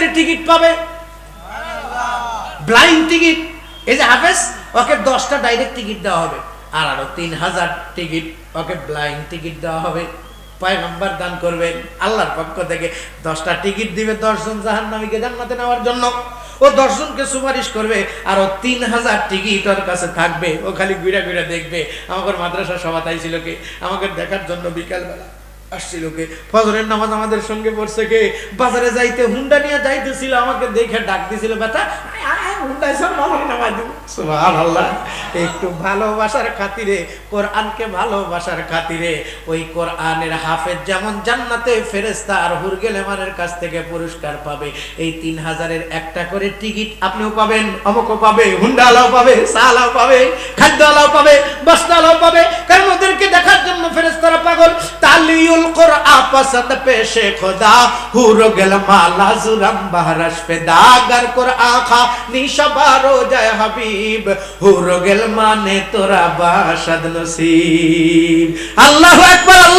জান্নাতের টিকিট পাবে? Blind ticket এই যে হাফেজ, ওকে দশটা ডাইরেক্ট টিকিট দেওয়া হবে। আর আরও তিন হাজার টিকিট ওকে ব্লাইন্ড টিকিট দেওয়া হবে। পয়গম্বর দান করবেন, আল্লাহর পক্ষ থেকে দশটা টিকিট দিবে দশজন জাহান নামীকে জান্নাতে নেওয়ার জন্য। ও দশজনকে সুপারিশ করবে, আর ও তিন হাজার টিকিট ওর কাছে থাকবে। ও খালি ঘুরে ঘুরে দেখবে। আমাদের মাদ্রাসা সভা তাই ছিল কি? আমাকে দেখার জন্য বিকালবেলা। আসছিল কে? ফজরের নামাজ আমাদের সঙ্গে পড়ছে কে? বাজারে যাইতে হুন্ডা নিয়ে যাইতেছিল, আমাকে দেখে ডাক দিছিল একটু ভালোবাসার খাতিরে, কোরআনকে ভালোবাসার খাতিরে, ওই কোরআনের যেমন জান্নাতে ফেরেস্তা আর হুরগেলেমানের কাছ থেকে পুরস্কার পাবে। এই তিন হাজারের একটা করে টিকিট আপনিও পাবেন, অমকও পাবে হুন্ডা আলাও পাবে, সালাও পাবে খাদ্য আলাও পাবে বস্তা পেশে খোদা হুরো গেল মালা জুরাম বাহরাস পেদা গর কোরআ খা নিশবারো জয় হাবিব হুরো গেল মানে তোরা বাসাদ নসিব আল্লাহু আল্লাহু আকবার